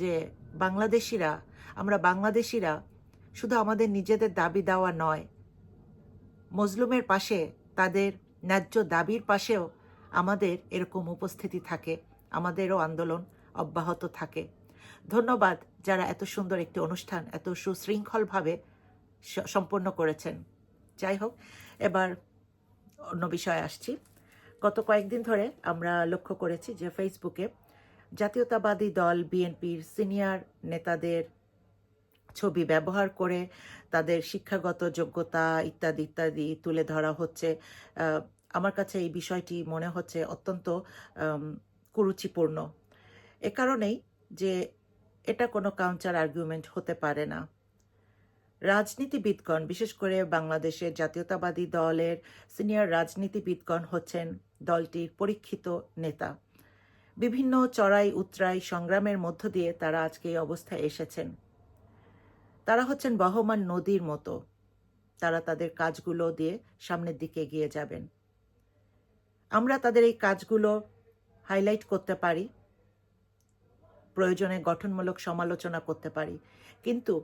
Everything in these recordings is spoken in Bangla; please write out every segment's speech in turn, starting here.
যে বাংলাদেশিরা, আমরা বাংলাদেশিরা শুধু আমাদের নিজেদের দাবি দেওয়া নয়, মজলুমের পাশে, তাদের ন্যায্য দাবির পাশেও আমাদের এরকম উপস্থিতি থাকে, আমাদেরও আন্দোলন অব্যাহত থাকে। ধন্যবাদ যারা এত সুন্দর একটি অনুষ্ঠান, এত সুশৃঙ্খলভাবে সম্পন্ন করেছেন। যাই হোক, এবার অন্য বিষয়ে আসছি। গত কয়েকদিন ধরে আমরা লক্ষ্য করেছি যে ফেসবুকে জাতীয়তাবাদী দল বিএনপির সিনিয়র নেতাদের ছবি ব্যবহার করে তাদের শিক্ষাগত যোগ্যতা ইত্যাদি ইত্যাদি তুলে ধরা হচ্ছে। আমার কাছে এই বিষয়টি মনে হচ্ছে অত্যন্ত কুরুচিপূর্ণ। এ কারণেই যে এটা কোনো কাউন্টার আর্গুমেন্ট হতে পারে না। রাজনীতিবিদগণ, বিশেষ করে বাংলাদেশের জাতীয়তাবাদী দলের সিনিয়র রাজনীতিবিদগণ হচ্ছেন দলটির পরীক্ষিত নেতা। বিভিন্ন চড়াই, উতরাই, সংগ্রামের মধ্য দিয়ে তারা আজকে এই অবস্থায় এসেছেন। তারা হচ্ছেন বহমান নদীর মতো। তারা তাদের কাজগুলো দিয়ে সামনের দিকে এগিয়ে যাবেন। আমরা তাদের এই কাজগুলো হাইলাইট করতে পারি, প্রয়োজনে গঠনমূলক সমালোচনা করতে পারি, কিন্তু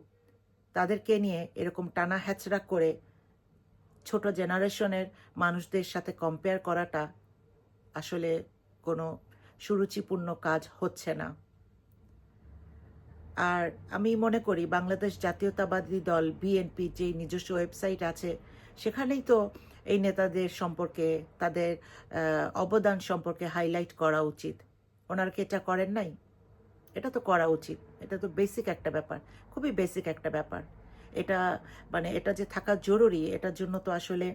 তাদেরকে নিয়ে এরকম টানা হ্যাচড়া করে ছোট জেনারেশনের মানুষদের সাথে কম্পেয়ার করাটা আসলে কোনো সুরুচিপূর্ণ কাজ হচ্ছে না। আর আমি মনে করি বাংলাদেশ জাতীয়তাবাদী দল, বিএনপি যে নিজস্ব ওয়েবসাইট আছে, সেখানেই তো এই নেতাদের সম্পর্কে, তাদের অবদান সম্পর্কে হাইলাইট করা উচিত। ওনারা কি এটা করেন নাই? এটা তো করা উচিত। এটা তো বেসিক একটা ব্যাপার, খুবই বেসিক একটা ব্যাপার। এটা মানে এটা যে থাকা জরুরি, এটার জন্য তো আসলে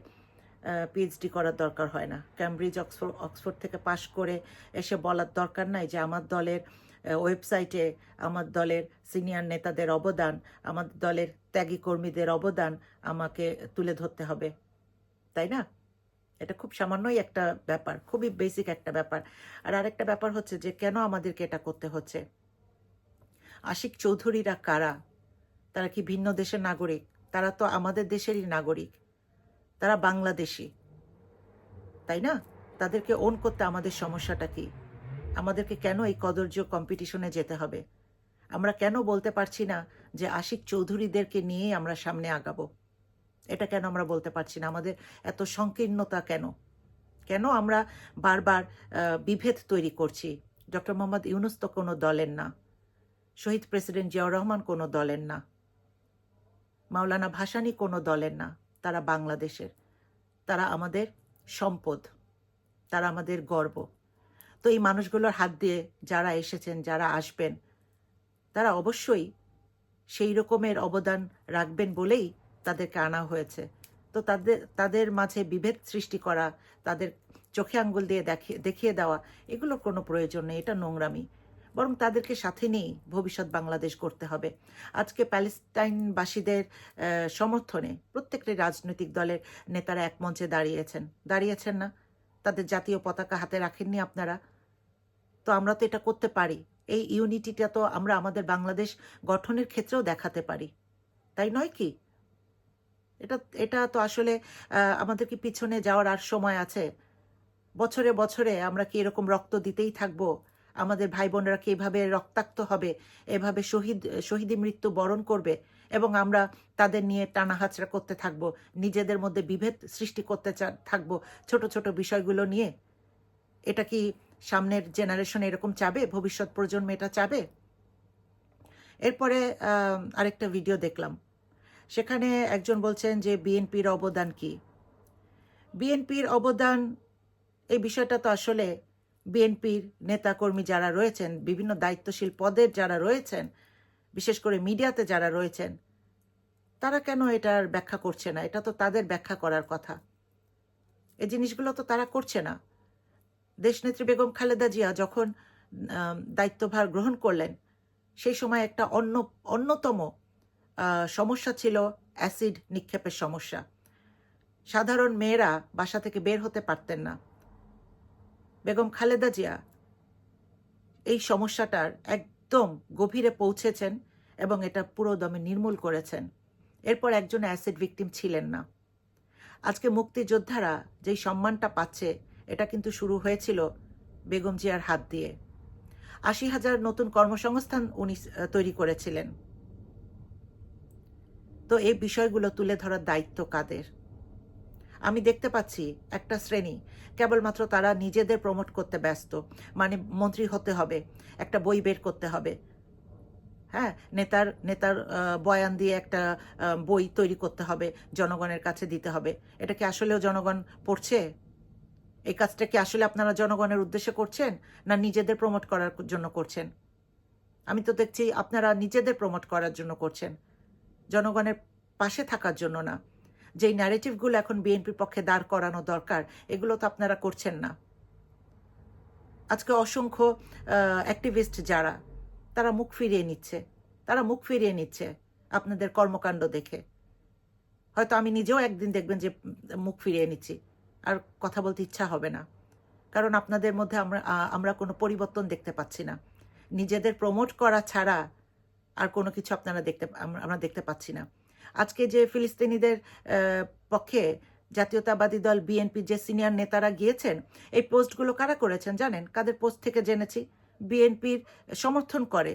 পিএইচডি করার দরকার হয় না। ক্যামব্রিজ অক্সফোর্ড অক্সফোর্ড থেকে পাশ করে এসে বলার দরকার নাই যে আমার দলের ওয়েবসাইটে আমার দলের সিনিয়র নেতাদের অবদান, আমার দলের ত্যাগী কর্মীদের অবদান আমাকে তুলে ধরতে হবে। তাই না? এটা খুব সামান্যই একটা ব্যাপার, খুবই বেসিক একটা ব্যাপার। আর আরেকটা ব্যাপার হচ্ছে যে কেন আমাদেরকে এটা করতে হচ্ছে? আশিক চৌধুরীরা কারা? তারা কি ভিন্ন দেশের নাগরিক? তারা তো আমাদের দেশেরই নাগরিক। তারা বাংলাদেশি। তাই না? তাদেরকে ওন করতে আমাদের সমস্যাটা কি? আমাদেরকে কেন এই কদর্য কম্পিটিশনে যেতে হবে? আমরা কেন বলতে পারছি না যে আশিক চৌধুরীদেরকে নিয়েই আমরা সামনে আগাবো? এটা কেন আমরা বলতে পারছি না? আমাদের এত সংকীর্ণতা কেন? কেন আমরা বারবার বিভেদ তৈরি করছি? ডক্টর মোহাম্মদ ইউনুস তো কোনো দলের না। শহীদ প্রেসিডেন্ট জিয়াউর রহমান কোনো দলের না। মাওলানা ভাসানী কোনো দলের না। তারা বাংলাদেশের। তারা আমাদের সম্পদ। তারা আমাদের গর্ব। তো এই মানুষগুলোর হাত দিয়ে যারা এসেছেন, যারা আসবেন, তারা অবশ্যই সেই রকমের অবদান রাখবেন বলেই তাদেরকে আনা হয়েছে। তো তাদের তাদের মাঝে বিভেদ সৃষ্টি করা, তাদের চোখে আঙ্গুল দিয়ে দেখিয়ে দেখিয়ে দেওয়া, এগুলোর কোনো প্রয়োজন নেই। এটা নোংরামি। বরং তাদেরকে সাথে নিয়েই ভবিষ্যৎ বাংলাদেশ করতে হবে। আজকে প্যালেস্টাইনবাসীদের সমর্থনে প্রত্যেকটি রাজনৈতিক দলের নেতারা এক মঞ্চে দাঁড়িয়েছেন। দাঁড়িয়েছেন না। তাদের জাতীয় পতাকা হাতে রাখেননি আপনারা। তো আমরা তো এটা করতে পারি। এই ইউনিটিটা তো আমরা আমাদের বাংলাদেশ গঠনের ক্ষেত্রেও দেখাতে পারি। তাই নয় কি? এটা এটা তো আসলে আমাদের কি পিছনে যাওয়ার আর সময় আছে। বছরে বছরে আমরা কি এরকম রক্ত দিতেই থাকব? আমাদের ভাই বোনেরা কি এভাবে রক্তাক্ত হবে? এভাবে শহীদ, শহীদি মৃত্যু বরণ করবে? এবং আমরা তাদের নিয়ে টানাহাচড়া করতে থাকব, নিজেদের মধ্যে বিভেদ সৃষ্টি করতে থাকব, ছোট ছোট বিষয়গুলো নিয়ে? এটা কি সামনের জেনারেশন এরকম চাবে? ভবিষ্যৎ প্রজন্ম এটা চাবে? এরপরে আরেকটা ভিডিও দেখলাম। সেখানে একজন বলছেন যে বিএনপির অবদান কি? বিএনপির অবদান, এই বিষয়টা তো আসলে বিএনপির নেতাকর্মী যারা রয়েছেন, বিভিন্ন দায়িত্বশীল পদের যারা রয়েছেন, বিশেষ করে মিডিয়াতে যারা রয়েছেন, তারা কেন এটার ব্যাখ্যা করছে না? এটা তো তাদের ব্যাখ্যা করার কথা। এই জিনিসগুলো তো তারা করছে না। দেশনেত্রী বেগম খালেদা জিয়া যখন দায়িত্বভার গ্রহণ করলেন, সেই সময় একটা অন্য, অন্যতম সমস্যা ছিল অ্যাসিড নিক্ষেপের সমস্যা। সাধারণ মেয়েরা বাসা থেকে বের হতে পারতেন না। বেগম খালেদা জিয়া এই সমস্যাটার একদম গভীরে পৌঁছেছেন এবং এটা পুরো দমে নির্মূল করেছেন। এরপর একজন অ্যাসিড ভিকটিম ছিলেন না। আজকে মুক্তিযোদ্ধারা যেই সম্মানটা পাচ্ছে, এটা কিন্তু শুরু হয়েছিল বেগম জিয়ার হাত দিয়ে। আশি হাজার নতুন কর্মসংস্থান উনি তৈরি করেছিলেন। তো এই বিষয়গুলো তুলে ধরার দায়িত্ব কাদের? আমি দেখতে পাচ্ছি একটা শ্রেণি। কেবলমাত্র তারা নিজেদের প্রমোট করতে ব্যস্ত। মানে মন্ত্রী হতে হবে, একটা বই বের করতে হবে। হ্যাঁ নেতার নেতার বয়ান দিয়ে একটা বই তৈরি করতে হবে, জনগণের কাছে দিতে হবে। এটা কি আসলেও জনগণ পড়ছে? এই কাজটা কি আসলে আপনারা জনগণের উদ্দেশ্যে করছেন, না নিজেদের প্রমোট করার জন্য করছেন? আমি তো দেখছি আপনারা নিজেদের প্রমোট করার জন্য করছেন। জনগণের পাশে থাকার জন্য না। যেই ন্যারেটিভগুলো এখন বিএনপির পক্ষে দাঁড় করানো দরকার, এগুলো তো আপনারা করছেন না। আজকে অসংখ্য অ্যাক্টিভিস্ট যারা, তারা মুখ ফিরিয়ে নিচ্ছে। তারা মুখ ফিরিয়ে নিচ্ছে আপনাদের কর্মকাণ্ড দেখে। হয়তো আমি নিজেও একদিন দেখবেন যে মুখ ফিরিয়ে নিচ্ছি, আর কথা বলতে ইচ্ছা হবে না। কারণ আপনাদের মধ্যে আমরা আমরা কোনো পরিবর্তন দেখতে পাচ্ছি না। নিজেদের প্রমোট করা ছাড়া আর কোনো কিছু আপনারা দেখতে, আমরা দেখতে পাচ্ছি না। আজকে যে ফিলিস্তিনিদের পক্ষে জাতীয়তাবাদী দল বিএনপি যে সিনিয়র নেতারা গিয়েছেন, এই পোস্টগুলো কারা করেছেন জানেন? কাদের পোস্ট থেকে জেনেছি? বিএনপির সমর্থন করে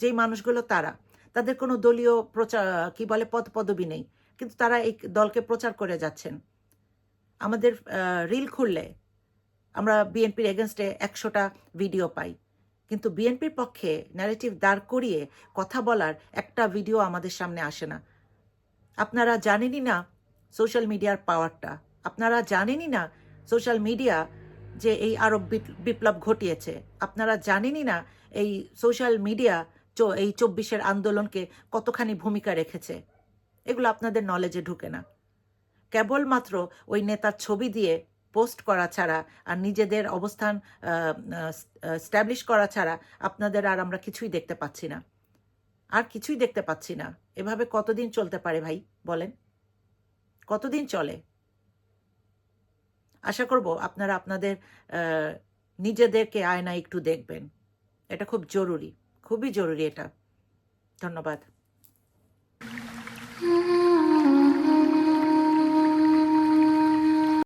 যেই মানুষগুলো তারা। তাদের কোনো দলীয় প্রচার, কি বলে পদ পদবি নেই। কিন্তু তারা এই দলকে প্রচার করে যাচ্ছেন। আমাদের রিল খুললে আমরা বিএনপির এগেনস্টে একশোটা ভিডিও পাই। কিন্তু বিএনপির পক্ষে ন্যারেটিভ দাঁড় করিয়ে কথা বলার একটা ভিডিও আমাদের সামনে আসে না। আপনারা জানেনই না সোশ্যাল মিডিয়ার পাওয়ারটা আপনারা জানেনই না সোশ্যাল মিডিয়া যে এই আরব বিপ- বিপ্লব ঘটিয়েছে। আপনারা জানেনই না এই সোশ্যাল মিডিয়া এই চব্বিশের আন্দোলনকে কতখানি ভূমিকা রেখেছে। এগুলো আপনাদের নলেজে ঢুকে না। কেবলমাত্র ওই নেতার ছবি দিয়ে পোস্ট করা ছাড়া আর নিজেদের অবস্থান স্ট্যাবলিশ করা ছাড়া আপনাদের আর আমরা কিছুই দেখতে পাচ্ছি না। আর কিছুই দেখতে পাচ্ছি না। এভাবে কতদিন চলতে পারে ভাই, বলেন? কতদিন চলে? আশা করব আপনারা আপনাদের নিজেদেরকে আয়না একটু দেখবেন। এটা খুব জরুরি, খুবই জরুরি এটা। ধন্যবাদ।